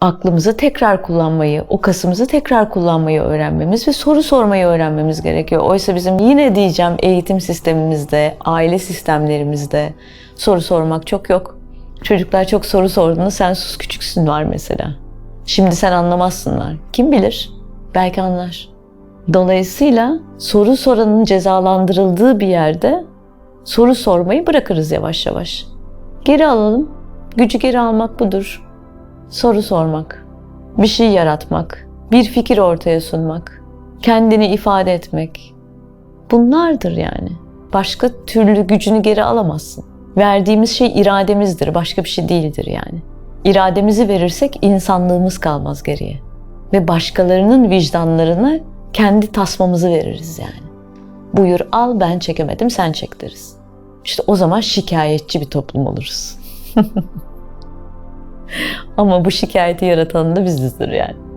aklımızı tekrar kullanmayı, o kasımızı tekrar kullanmayı öğrenmemiz ve soru sormayı öğrenmemiz gerekiyor. Oysa bizim yine diyeceğim eğitim sistemimizde, aile sistemlerimizde soru sormak çok yok. Çocuklar çok soru sorduğunda sen sus küçüksün var mesela. Şimdi sen anlamazsınlar. Kim bilir? Belki anlar. Dolayısıyla soru soranın cezalandırıldığı bir yerde soru sormayı bırakırız yavaş yavaş. Geri alalım. Gücü geri almak budur. Soru sormak, bir şey yaratmak, bir fikir ortaya sunmak, kendini ifade etmek. Bunlardır yani. Başka türlü gücünü geri alamazsın. Verdiğimiz şey irademizdir, başka bir şey değildir yani. İrademizi verirsek insanlığımız kalmaz geriye. Ve başkalarının vicdanlarına kendi tasmamızı veririz yani. Buyur al ben çekemedim sen çek deriz. İşte o zaman şikayetçi bir toplum oluruz. Ama bu şikayeti yaratan da bizizdir yani.